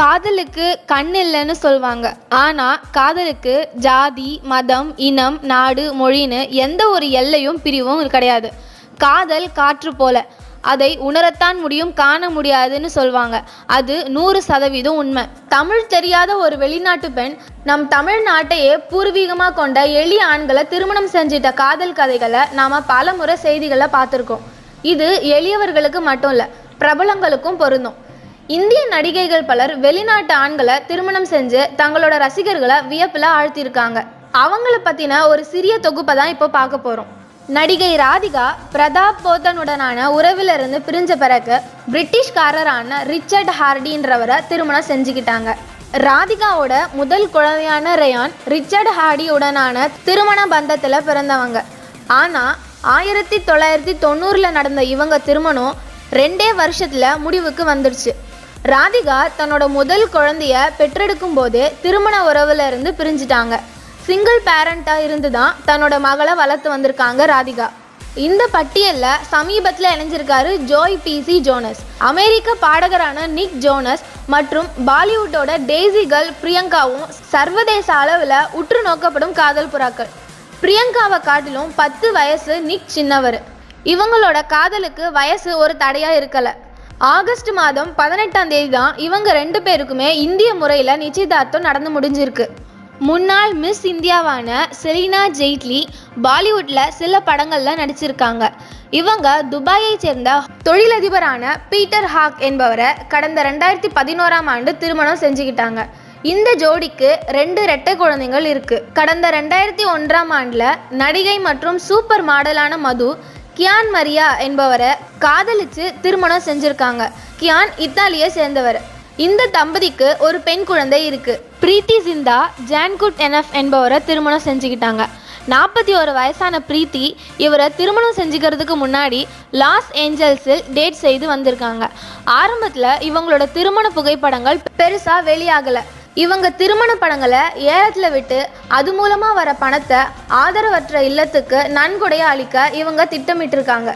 காதலுக்கு கண் இல்லைன்னு சொல்லுவாங்க ஆனால் காதலுக்கு ஜாதி மதம் இனம் நாடு மொழின்னு எந்த ஒரு எல்லையும் பிரிவும் கிடையாது. காதல் காற்று போல. அதை உணரத்தான் முடியும் காண முடியாதுன்னு சொல்லுவாங்க அது நூறு சதவீதம் உண்மை. தமிழ் தெரியாத ஒரு வெளிநாட்டு பெண் நம் தமிழ்நாட்டையே பூர்வீகமாக கொண்ட எளிய ஆண்களை திருமணம் செஞ்சிட்ட காதல் கதைகளை நாம் பல முறை செய்திகளை பார்த்துருக்கோம். இது எளியவர்களுக்கு மட்டும் இல்லை பிரபலங்களுக்கும் பொருந்தும். இந்திய நடிகைகள் பலர் வெளிநாட்டு ஆண்களை திருமணம் செஞ்சு தங்களோட ரசிகர்களை வியப்பில் ஆழ்த்தியிருக்காங்க. அவங்கள பற்றின ஒரு சிறிய தொகுப்பை தான் இப்போ பார்க்க போகிறோம் நடிகை ராதிகா பிரதாப் போத்தனுடனான உறவிலிருந்து பிரிஞ்ச பிறகு பிரிட்டிஷ்காரரான ரிச்சர்ட் ஹார்டின்றவரை திருமணம் செஞ்சுக்கிட்டாங்க. ராதிகாவோட முதல் குழந்தையான ரயான் ரிச்சர்ட் ஹார்டியுடனான திருமண பந்தத்தில் பிறந்தவங்க. ஆனால் ஆயிரத்தி தொள்ளாயிரத்தி தொண்ணூறில் நடந்த இவங்க திருமணம் ரெண்டே வருஷத்தில் முடிவுக்கு வந்துடுச்சு ராதிகா தன்னோட முதல் குழந்தைய பெற்றெடுக்கும் போதே திருமண உறவுல இருந்து பிரிஞ்சிட்டாங்க. சிங்கிள் பேரண்ட்டாக இருந்து தான் தன்னோட மகளை வளர்த்து வந்திருக்காங்க ராதிகா. இந்த பட்டியலில் சமீபத்தில் இணைஞ்சிருக்காரு ஜோய் பிசி ஜோனஸ் அமெரிக்க பாடகரான நிக் ஜோனஸ் மற்றும் பாலிவுட்டோட டேசி கேர்ள் பிரியங்காவும் சர்வதேச அளவில் உற்று நோக்கப்படும் காதல் புறாக்கள். பிரியங்காவை காட்டிலும் பத்து வயசு நிக் சின்னவர். இவங்களோட காதலுக்கு வயசு ஒரு தடையாக இருக்கலை. ஆகஸ்ட் மாதம் பதினெட்டாம் தேதி தான் இவங்க ரெண்டு பேருக்குமே இந்திய முறையில் நிச்சயதார்த்தம் நடந்து முடிஞ்சிருக்கு. முன்னாள் மிஸ் இந்தியாவான செலினா ஜெய்ட்லி பாலிவுட்டில் சில படங்களில் நடிச்சிருக்காங்க. இவங்க துபாயை சேர்ந்த தொழிலதிபரான பீட்டர் ஹாக் என்பவரை கடந்த ரெண்டாயிரத்தி பதினோராம் ஆண்டு திருமணம் செஞ்சுக்கிட்டாங்க. இந்த ஜோடிக்கு ரெண்டு ரெட்டை குழந்தைகள் இருக்கு. கடந்த ரெண்டாயிரத்தி ஒன்றாம் ஆண்டில் நடிகை மற்றும் சூப்பர் மாடலான மது கியான் மரியா என்பவரை காதலிச்சு திருமணம் செஞ்சுருக்காங்க. கியான் இத்தாலியை சேர்ந்தவர். இந்த தம்பதிக்கு ஒரு பெண் குழந்தை இருக்கு. பிரீத்தி சிந்தா ஜான்குட் என்எஃப் என்பவரை திருமணம் செஞ்சுக்கிட்டாங்க. நாற்பத்தி ஒரு வயசான பிரீத்தி இவரை திருமணம் செஞ்சுக்கிறதுக்கு முன்னாடி லாஸ் ஏஞ்சல்ஸில் டேட் செய்து வந்திருக்காங்க. ஆரம்பத்தில் இவங்களோட திருமண புகைப்படங்கள் பெருசாக வெளியாகலை. இவங்க திருமண படங்களை ஏலத்தில் விட்டு அது மூலமாக வர பணத்தை ஆதரவற்ற இல்லத்துக்கு நன்கொடையாக அளிக்க இவங்க திட்டமிட்டிருக்காங்க.